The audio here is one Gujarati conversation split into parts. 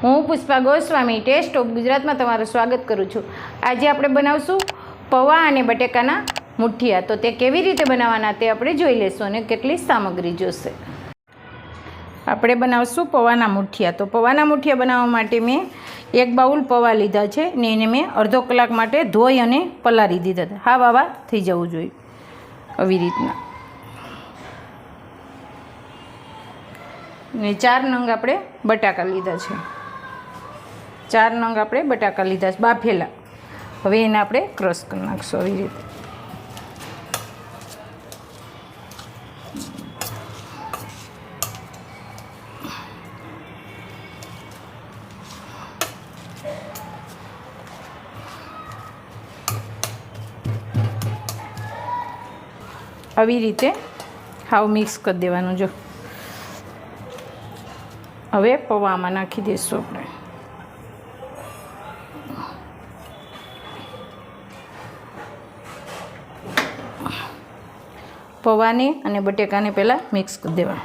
હું પુષ્પા ગોસ્વામી ટેસ્ટ ઓફ ગુજરાતમાં તમારું સ્વાગત કરું છું. આજે આપણે બનાવશું પૌવા અને બટેકાના મુઠિયા. તો તે કેવી રીતે બનાવવાના તે આપણે જોઈ લઈશું અને કેટલી સામગ્રી જોશે. આપણે બનાવશું પૌવાના મુઠિયા. તો પૌવાના મુઠિયા બનાવવા માટે મેં એક બાઉલ પૌવા લીધા છે ને એને મેં અડધો કલાક માટે ધોઈ અને પલાળી દીધા હતા. હા વાવા થઈ જવું જોઈએ આવી રીતના. ને ચાર નંગ આપણે બટાકા લીધા છે. ચાર નંગ આપણે બટાકા લીધા છે, બાફેલા. હવે એને આપણે ક્રશ કરી નાખશું આવી રીતે. આવી રીતે હાવ મિક્સ કરી દેવાનું, જો. હવે પૌવામાં નાખી દઈશું આપણે. પૌવાને અને બટેકાને પહેલાં મિક્સ કરી દેવા.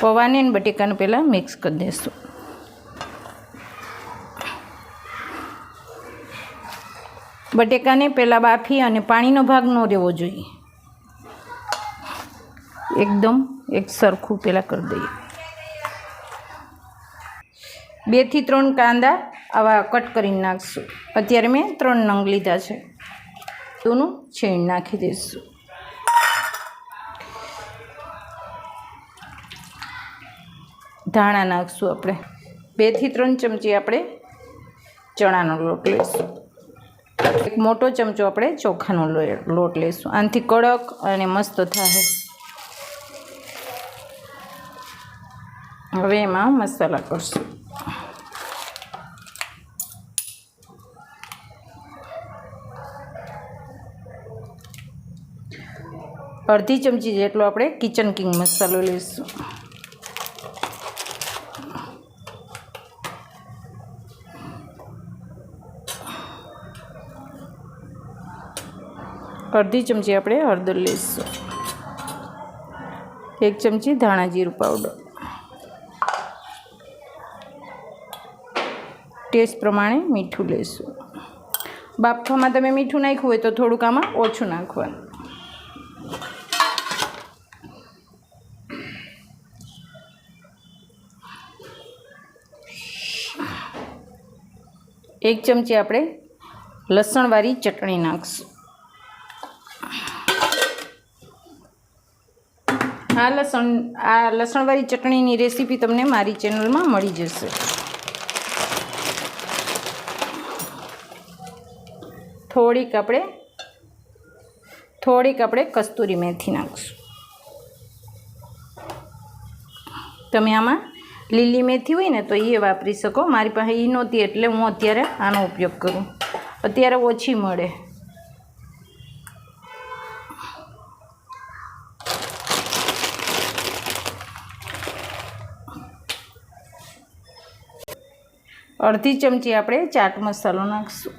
પૌવાને અને બટેકાને પહેલાં મિક્સ કરી દઈશું બટેકાને પહેલાં બાફી અને પાણીનો ભાગ ન રહેવો જોઈએ. એકદમ એક સરખું પહેલાં કરી દઈએ. બેથી ત્રણ કાંદા આવા કટ કરીને નાખશું. અત્યારે મેં ત્રણ નંગ લીધા છે. તોનું છીણ નાખી દઈશું. ધાણા નાખશું આપણે. બેથી ત્રણ ચમચી આપણે ચણાનો લોટ લઈશું. એક મોટો ચમચો આપણે ચોખાનો લોટ લઈશું. આનાથી કડક અને મસ્ત થાય હવે એમાં મસાલા કરશું. અડધી ચમચી જેટલો આપણે કિચન કિંગ મસાલો લઈશું. અડધી ચમચી આપણે હળદર લઈશું. એક ચમચી ધાણા જીરું પાવડર. ટેસ્ટ પ્રમાણે મીઠું લઈશું. બાફવામાં તમે મીઠું નાખ્યું હોય તો થોડુંક આમાં ઓછું નાખવાનું. એક ચમચી આપણે લસણવાળી ચટણી નાખશું. આ લસણ, આ લસણવાળી ચટણીની રેસીપી તમને મારી ચેનલમાં મળી જશે. થોડીક આપણે થોડીક આપણે કસ્તુરી મેથી નાખીશું. તમે આમાં લીલી મેથી હોય ને તો એ વાપરી શકો. મારી પાસે એ નહોતી એટલે હું અત્યારે આનો ઉપયોગ કરું. અત્યારે ઓછી મળે. અડધી ચમચી આપણે ચાટ મસાલો નાખીશું.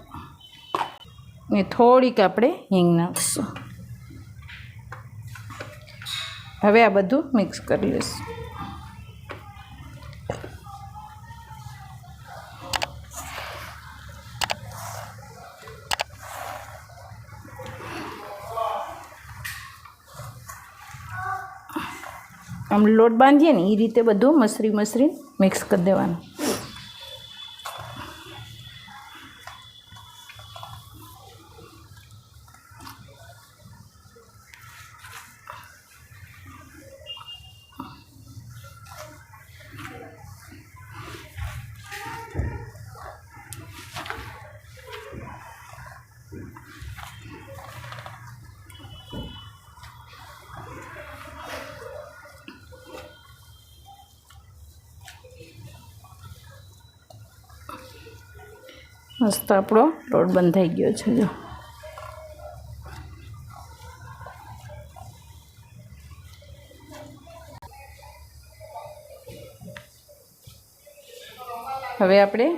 ને થોડીક આપણે હિંગ નાખીશું. હવે આ બધું મિક્સ કરી લઈશું. આમ લોટ બાંધીએ ને એ રીતે બધું મસરી મસરી મિક્સ કરી દેવાનું. મસ્ત આપણો લોટ બંધાઈ ગયો છે, જો. હવે આપણે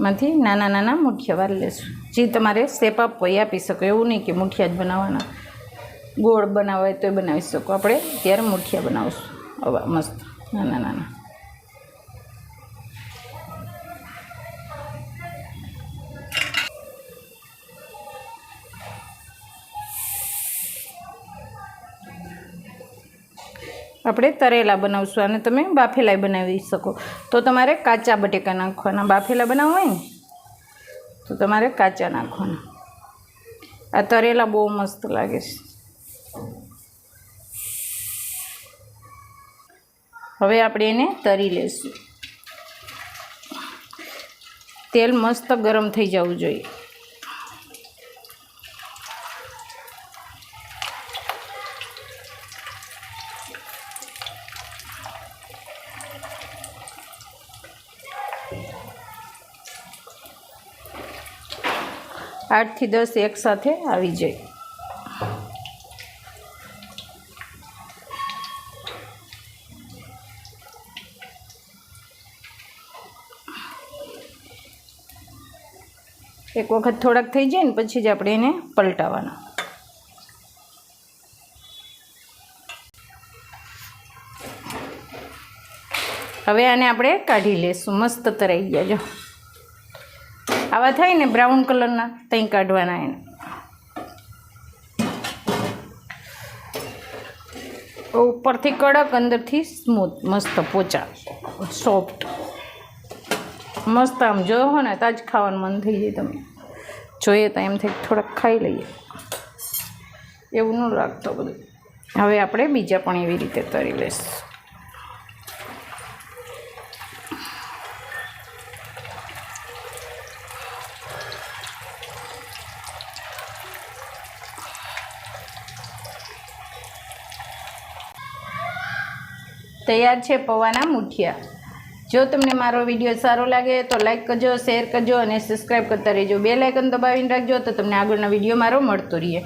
માંથી નાના નાના મુઠિયા વાર લેશું. જે તમારે શેપ આપવો એ આપી શકો. એવું નહીં કે મુઠિયા જ બનાવવાના. ગોળ બનાવવા હોય તો બનાવી શકો. આપણે ત્યારે મુઠિયા બનાવશું. હવે મસ્ત. નાના નાના. આપણે તરેલા બનાવશું અને તમે બાફેલાય બનાવી શકો. તો તમારે કાચા બટેકા નાખવાના. બાફેલા બનાવવા હોય ને તો તમારે કાચા નાખવાના. આ તરેલા બહુ મસ્ત લાગે છે. હવે આપણે એને તરી લઈશું તેલ મસ્ત ગરમ થઈ જવું જોઈએ. આઠથી દસ એકસાથે આવી જાય. એક વખત થોડાક થઈ જાય ને પછી જ આપણે એને પલટાવવાના હવે આને આપણે કાઢી લઈશું મસ્ત તરાઈ ગયા જો. આવા થાય ને બ્રાઉન કલરના ત્યાં કાઢવાના એને. ઉપરથી કડક, અંદરથી સ્મૂથ મસ્ત પોચા સોફ્ટ મસ્ત આમ જોયો ને, તાજ ખાવાનું મન થઈ જાય તમે જોઈએ તો એમ થઈ થોડાક ખાઈ લઈએ. એવું ન લાગતો બધું. હવે આપણે બીજા પણ એવી રીતે તરી લઈશું. તૈયાર છે પૌવાના મુઠિયા. જો તમને મારો વીડિયો સારો લાગે તો લાઈક કરજો શેર કરજો અને સબસ્ક્રાઈબ કરતા રહેજો. બે લાઇકન દબાવીને રાખજો તો તમને આગળનો વીડિયો મારો મળતો રહે.